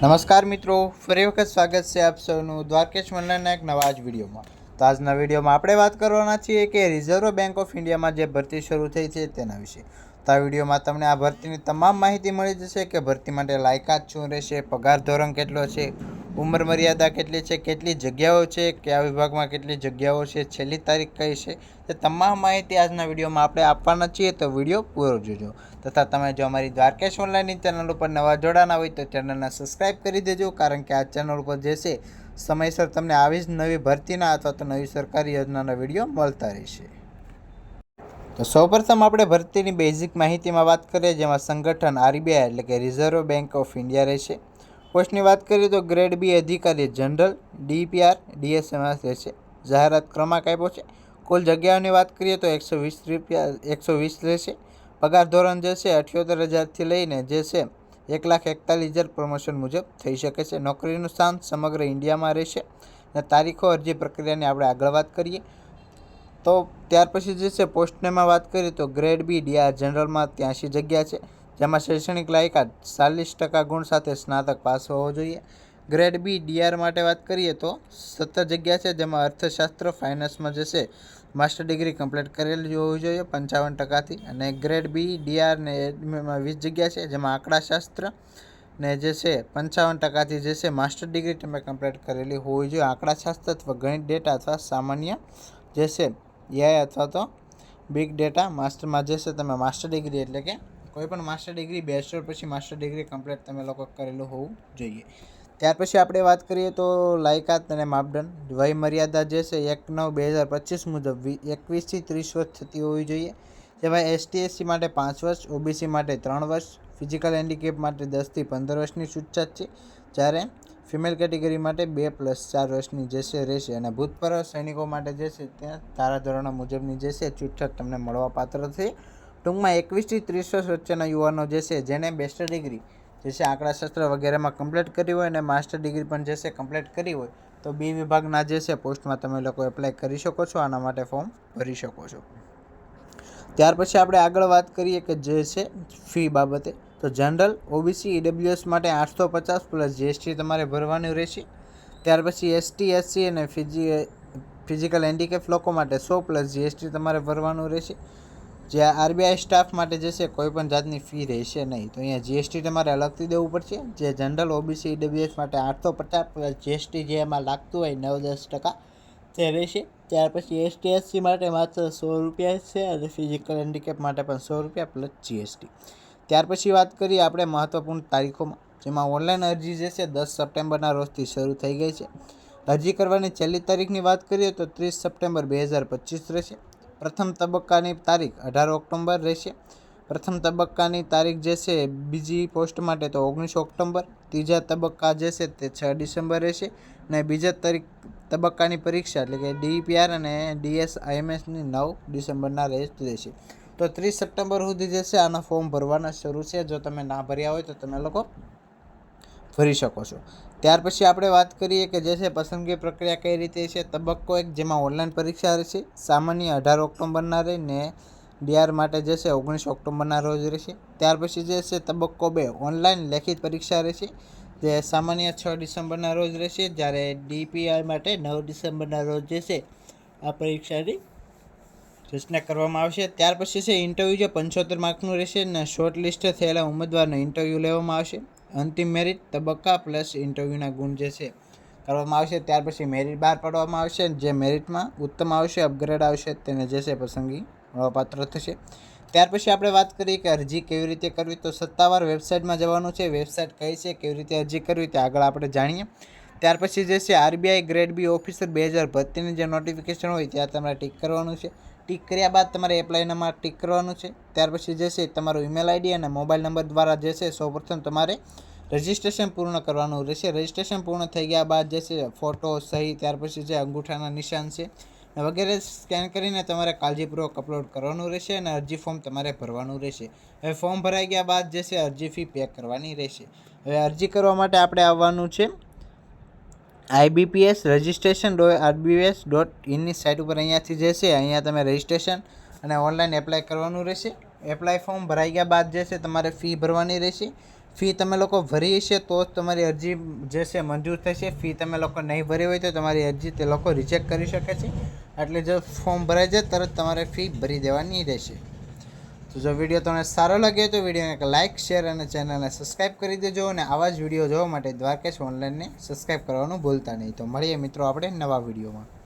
નમસ્કાર મિત્રો, ફરી વખત સ્વાગત છે આપ સૌનું દ્વારકેશ મલ્લાના એક નવા જ વિડીયોમાં. તો આજના વિડીયોમાં આપણે વાત કરવાના છીએ કે રિઝર્વ બેંક ઓફ ઇન્ડિયામાં જે ભરતી શરૂ થઈ છે તેના વિશે. તો આ વિડીયોમાં તમને આ ભરતીની તમામ માહિતી મળી જશે કે ભરતી માટે લાયકાત શું રહેશે, પગાર ધોરણ કેટલો છે, ઉંમર મર્યાદા કેટલી છે, કેટલી જગ્યાઓ છે કયા વિભાગમાં કેટલી જગ્યાઓ છે, છેલ્લી તારીખ કઈ છે, તે તમામ માહિતી આજના વિડીયોમાં આપણે આપવાના છીએ. તો વીડિયો પૂરો જોજો. તથા તમે જો અમારી દ્વારકેશ ઓનલાઈનની ચેનલ ઉપર નવા જોડાના હોય તો ચેનલને સબસ્ક્રાઈબ કરી દેજો, કારણ કે આ ચેનલ ઉપર જે છે, સમયસર તમને આવી જ નવી ભરતીના અથવા તો નવી સરકારી યોજનાના વીડિયો મળતા રહેશે. તો સૌપ્રથમ આપણે ભરતીની બેઝિક માહિતીમાં વાત કરીએ, જેમાં સંગઠન આરબીઆઈ એટલે કે રિઝર્વ બેંક ઓફ ઇન્ડિયા રહેશે. પોસ્ટની વાત કરીએ તો ગ્રેડ બી અધિકારી જનરલ ડીપીઆર ડીએસએમાં રહેશે. જાહેરાત ક્રમાંક આપ્યો છે. કુલ જગ્યાઓની વાત કરીએ તો એકસો વીસ રૂપિયા, એકસો વીસ રહેશે. પગાર ધોરણ જે છે અઠ્યોતેર હજારથી લઈને જે છે એક લાખ એકતાલીસ હજાર પ્રમોશન મુજબ થઈ શકે છે. નોકરીનું સ્થાન સમગ્ર ઇન્ડિયામાં રહેશે. અને તારીખો અરજી પ્રક્રિયાની આપણે આગળ વાત કરીએ. તો ત્યાર પછી જે છે પોસ્ટનેમાં વાત કરીએ તો ગ્રેડ બી ડીઆર જનરલમાં ત્યાંસી જગ્યા છે, જેમાં શૈક્ષણિક લાયકાત ચાલીસ ટકા ગુણ સાથે સ્નાતક પાસ હોવો જોઈએ. ગ્રેડ બી ડીઆર માટે વાત કરીએ તો સત્તર જગ્યા છે, જેમાં અર્થશાસ્ત્ર ફાઇનાન્સમાં છે માસ્ટર ડિગ્રી કમ્પ્લીટ કરેલી હોવી જોઈએ પંચાવન ટકાથી. અને ગ્રેડ બી ડીઆર ને એડમીમાં વીસ જગ્યા છે, જેમાં આંકડાશાસ્ત્ર ને જે છે, પંચાવન ટકાથી જે છે માસ્ટર ડિગ્રી તમે કમ્પ્લીટ કરેલી હોવી જોઈએ. આંકડાશાસ્ત્ર અથવા ગણિત ડેટા અથવા સામાન્ય જે છે એઆઈ અથવા તો બિગ ડેટા માસ્ટરમાં જે છે તમે માસ્ટર ડિગ્રી એટલે કે કોઈ પણ માસ્ટર ડિગ્રી બેચલર પછી માસ્ટર ડિગ્રી કમ્પ્લીટ તમે લોકો કરેલું હોવું જોઈએ. ત્યાર પછી આપણે વાત કરીએ તો લાયકાત અને માપદંડ. વય મર્યાદા જે છે, એક નવ બે હજાર પચીસ મુજબ એકવીસથી ત્રીસ વર્ષ થતી હોવી જોઈએ. જેમાં એસટી એસસી માટે પાંચ વર્ષ ઓબીસી માટે ત્રણ વર્ષ ફિઝિકલ હેન્ડીકેપ માટે દસથી પંદર વર્ષની છૂટછાટ છે. જ્યારે ફિમેલ કેટેગરી માટે બે પ્લસ ચાર વર્ષની જે છે રહેશે અને ભૂતપૂર્વ સૈનિકો માટે જે છે ત્યાં ધારાધોરણો મુજબની જે છે છૂટછાટ તમને મળવાપાત્ર છે. ટૂંકમાં એકવીસથી ત્રીસ વર્ષ વચ્ચેના યુવાનો જે છે જેને બેસ્ટર ડિગ્રી જે છે આંકડાશાસ્ત્ર વગેરેમાં કમ્પ્લીટ કરી હોય અને માસ્ટર ડિગ્રી પણ જે છે કમ્પ્લીટ કરી હોય તો બી વિભાગના જે છે પોસ્ટમાં તમે લોકો એપ્લાય કરી શકો છો. આના માટે ફોર્મ ભરી શકો છો. ત્યાર પછી આપણે આગળ વાત કરીએ કે જે છે ફી બાબતે. તો જનરલ ઓબીસી ઈડબ્લ્યુએસ માટે આઠસો પચાસ પ્લસ જીએસટી તમારે ભરવાનું રહેશે. ત્યાર પછી એસટી એસસી અને ફિઝી ફિઝિકલ હેન્ડીકેપ લોકો માટે સો પ્લસ જીએસટી તમારે ભરવાનું રહેશે. જે આરબીઆઈ સ્ટાફ માટે જે છે કોઈ પણ જાતની ફી રહેશે નહીં. તો અહીંયા જીએસટી તમારે અલગથી દેવું પડશે. જે જનરલ ઓબીસી ઈડબ્લ્યુએસ માટે આઠસો પચાસ પ્લસ જીએસટી જે એમાં લાગતું હોય નવ દસ ટકા તે રહેશે. ત્યાર પછી એસટી એસસી માટે માત્ર સો રૂપિયા છે અને ફિઝિકલ હેન્ડીકેપ માટે પણ સો રૂપિયા પ્લસ જીએસટી ત્યાર પછી વાત કરીએ આપણે મહત્ત્વપૂર્ણ તારીખોમાં, જેમાં ઓનલાઈન અરજી જે છે દસ સપ્ટેમ્બરના રોજથી શરૂ થઈ ગઈ છે. અરજી કરવાની છેલ્લી તારીખની વાત કરીએ તો ત્રીસ સપ્ટેમ્બર બે હજાર પચીસ રહેશે. પ્રથમ તબક્કાની તારીખ અઢાર ઓક્ટોબર રહેશે. પ્રથમ તબક્કાની તારીખ જે છે બીજી પોસ્ટ માટે તો ઓગણીસ ઓક્ટોબર. ત્રીજા તબક્કા જે છે તે છ ડિસેમ્બર રહેશે. અને બીજા તારીખ તબક્કાની પરીક્ષા એટલે કે ડીપીઆર અને ડીએસ આઈએમએસની નવ ડિસેમ્બરના રેસ્ટ રહેશે. તો ત્રીસ સપ્ટેમ્બર સુધી જે છે આના ફોર્મ ભરવાના શરૂ છે. જો તમે ના ભર્યા હોય તો તમે લોકો ભરી શકો છો. ત્યાર પછી આપણે વાત કરીએ કે જે છે પસંદગી પ્રક્રિયા કઈ રીતે છે, તબક્કો એક જેમાં ઓનલાઈન પરીક્ષા રહેશે, સામાન્ય અઢાર ઓક્ટોબરના રહી ને ડીઆર માટે જે છે ઓગણીસ ઓક્ટોબરના રોજ રહેશે. ત્યાર પછી જે છે તબક્કો બે, ઓનલાઈન લેખિત પરીક્ષા રહેશે જે સામાન્ય છ ડિસેમ્બરના રોજ રહેશે, જ્યારે ડીપીઆઈ માટે નવ ડિસેમ્બરના રોજ છે, આ પરીક્ષાની રચના કરવામાં આવશે. ત્યાર પછી છે, ઇન્ટરવ્યૂ જે પંચોતેર માર્કનું રહેશે અને શોર્ટ લિસ્ટ થયેલા ઉમેદવારનો ઇન્ટરવ્યૂ લેવામાં આવશે. અંતિમ મેરિટ તબક્કા પ્લસ ઇન્ટરવ્યૂના ગુણ જે છે, કરવામાં આવશે. ત્યાર પછી મેરિટ બહાર પાડવામાં આવશે જે મેરિટમાં ઉત્તમ આવશે, અપગ્રેડ આવશે તેને જે છે, પસંદગી મળવાપાત્ર થશે. ત્યાર પછી આપણે વાત કરીએ કે અરજી કેવી રીતે કરવી તો સત્તાવાર વેબસાઇટમાં જવાનું છે. વેબસાઇટ કઈ છે, કેવી રીતે અરજી કરવી તે આગળ આપણે જાણીએ. ત્યાર પછી જે છે, આરબીઆઈ ગ્રેડ બી ઓફિસર બે હજાર ભરતીની જે નોટિફિકેશન હોય ત્યાં તમારે ટીક કરવાનું છે. ટીક કર્યા બાદ તમારે એપ્લાયનામાં ટીક કરવાનું છે. ત્યાર પછી જે છે, તમારું ઈમેલ આઈડી અને મોબાઈલ નંબર દ્વારા જે છે, સૌપ્રથમ તમારે રજિસ્ટ્રેશન પૂર્ણ કરવાનું રહેશે. રજિસ્ટ્રેશન પૂર્ણ થઈ ગયા બાદ જે છે ફોટો સહી, ત્યાર પછી જે અંગૂઠાના નિશાન છે વગેરે સ્કેન કરીને તમારે કાળજીપૂર્વક અપલોડ કરવાનું રહેશે અને અરજી ફોર્મ તમારે ભરવાનું રહેશે. હવે ફોર્મ ભરાઈ ગયા બાદ જે છે અરજી ફી પે કરવાની રહેશે. હવે અરજી કરવા માટે આપણે આવવાનું છે IBPS registration dot RBS dot ઇનની site ઉપર અહીંયાથી જે છે અહીંયા તમે રજિસ્ટ્રેશન અને ઓનલાઈન એપ્લાય કરવાનું રહેશે. એપ્લાય ફોર્મ ભરાઈ ગયા બાદ જે છે તમારે ફી ભરવાની રહેશે. ફી તમે લોકો ભરી છે તો જ તમારી અરજી જે છે મંજૂર થશે. ફી તમે લોકો નહીં ભરી હોય તો તમારી અરજી તે લોકો રિજેક્ટ કરી શકે છે. એટલે જો ફોર્મ ભરાઈ જાય તરત તમારે ફી ભરી દેવાની રહેશે. તો જો વીડિયો તમને સારો લાગે તો વિડીયોને એક લાઇક શેર અને ચેનલને સબસ્ક્રાઈબ કરી દેજો અને આવા જ વીડિયો જોવા માટે દ્વારકેશ ઓનલાઈનને સબસ્ક્રાઈબ કરવાનું ભૂલતા નહીં. તો મળીએ મિત્રો આપણે નવા વિડીયોમાં.